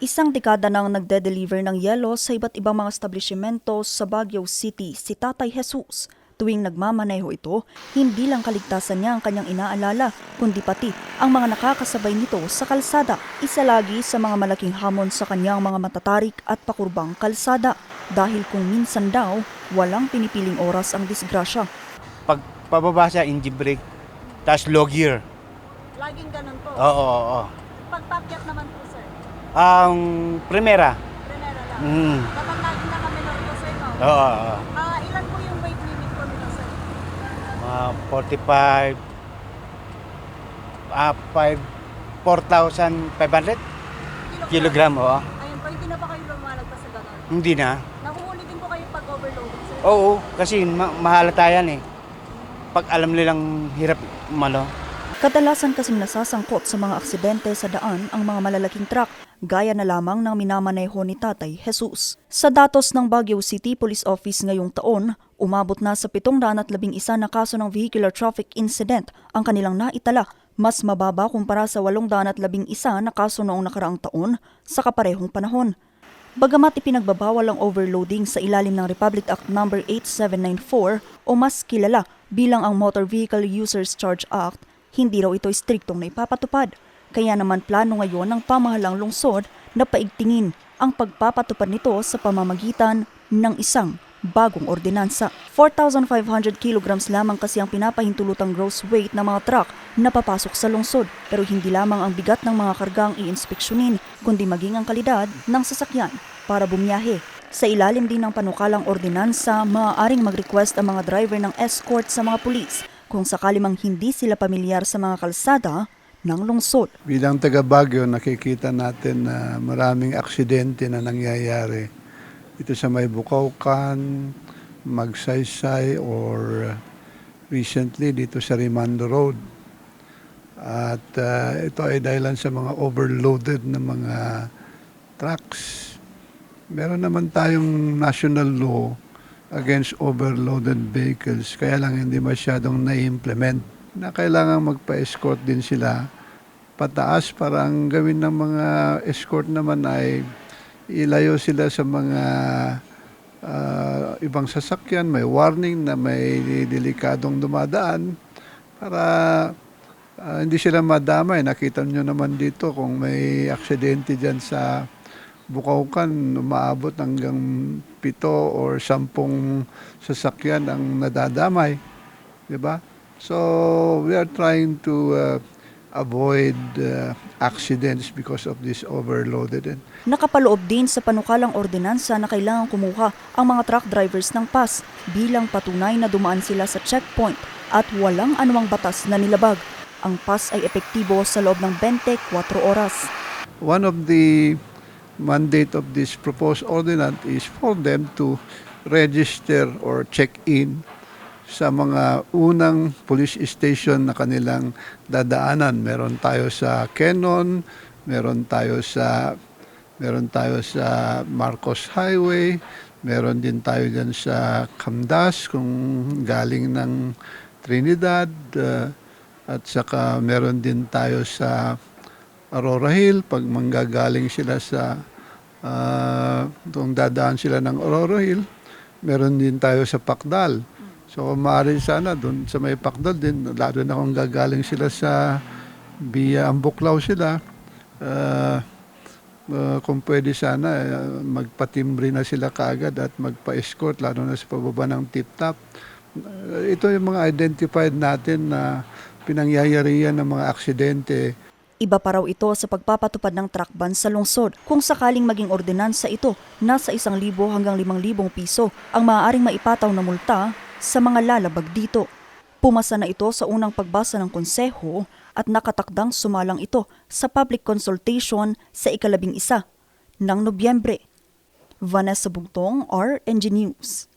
Isang dekada nang nagde-deliver ng yelo sa iba't ibang mga establishmento sa Baguio City si Tatay Jesus. Tuwing nagmamaneho ito, hindi lang kaligtasan niya ang kanyang inaalala, kundi pati ang mga nakakasabay nito sa kalsada. Isa lagi sa mga malaking hamon sa kanyang mga matatarik at pakurbang kalsada. Dahil kung minsan daw, walang pinipiling oras ang disgrasya. Pag pababa siya, engine brake, tapos low gear. Laging ganun po. Oo, oo, oo. Pag pakyat naman po. Ang primera. Primera lang. Mm. Kapag laging nakaminor po, sir, no? Oo, oo. Ah, ilan po yung weight limit po nito, sir? Mga 45, ah, 5, 4,500 kilogram, oo. Ayun po, hindi na ba kayo lumalagpas sa ganun? Hindi na. Nahuhuli din po kayo pag overloading, sir? Oo, kasi ma- mahalata yan eh. Pag alam nilang hirap malo. Kadalasan kasing nasasangkot sa mga aksidente sa daan ang mga malalaking truck, gaya na lamang ng minamaneho ni Tatay Jesus. Sa datos ng Baguio City Police Office ngayong taon, umabot na sa 711 na kaso ng vehicular traffic incident ang kanilang naitala, mas mababa kumpara sa 811 na kaso noong nakaraang taon sa kaparehong panahon. Bagamat ipinagbabawal ang overloading sa ilalim ng Republic Act No. 8794 o mas kilala bilang ang Motor Vehicle Users Charge Act, hindi raw ito striktong naipapatupad. Kaya naman plano ngayon ng pamahalang lungsod na paigtingin ang pagpapatupad nito sa pamamagitan ng isang bagong ordinansa. 4,500 kilograms lamang kasi ang pinapahintulutang gross weight ng mga truck na papasok sa lungsod pero hindi lamang ang bigat ng mga kargang iinspeksyonin kundi maging ang kalidad ng sasakyan para bumiyahe. Sa ilalim din ng panukalang ordinansa, maaaring mag-request ang mga driver ng escort sa mga pulis kung sakali mang hindi sila pamilyar sa mga kalsada ng lungsod. Bilang taga Baguio, nakikita natin na maraming aksidente na nangyayari. Ito sa may Bukaukan, Magsaysay, or recently dito sa Rimando Road. At uh, ito ay dahilan sa mga overloaded na mga trucks. Meron naman tayong national law against overloaded vehicles, kaya lang hindi masyadong na-implement na kailangan magpa-escort din sila. Pataas para ang gawin ng mga escort naman ay ilayo sila sa mga ah, ibang sasakyan, may warning na may delikadong dumadaan para ah, hindi sila madamay. Nakita nyo naman dito kung may aksidente dyan sa Bukaukan, umaabot hanggang pito or sampung sasakyan ang nadadamay. Di ba? So, we are trying to uh, avoid uh, accidents because of this overloaded. Nakapaloob din sa panukalang ordinansa na kailangan kumuha ang mga truck drivers ng pass bilang patunay na dumaan sila sa checkpoint at walang anumang batas na nilabag. Ang pass ay epektibo sa loob ng 24 oras. one of the mandate of this proposed ordinance is for them to register or check in sa mga unang police station na kanilang dadaanan. Meron tayo sa Kenon, meron tayo sa meron tayo sa Marcos Highway, meron din tayo dyan sa Camdas kung galing ng Trinidad uh, at saka meron din tayo sa Aurora Hill pag manggagaling sila sa uh, kung dadaan sila ng Aurora Hill meron din tayo sa Pakdal. So kung maaari sana doon sa may Pakdal din lalo na kung gagaling sila sa via Ambuklaw sila uh, uh, kung pwede sana uh, magpatimbre na sila kaagad at magpa-escort lalo na sa pababa ng tip-top. Uh, ito yung mga identified natin na pinangyayarihan ng mga aksidente Iba pa raw ito sa pagpapatupad ng truck ban sa lungsod. Kung sakaling maging ordinansa ito, nasa 1,000 hanggang 5,000 piso ang maaaring maipataw na multa sa mga lalabag dito. Pumasa na ito sa unang pagbasa ng konseho at nakatakdang sumalang ito sa public consultation sa ikalabing isa ng Nobyembre. Vanessa Bugtong, RNG News.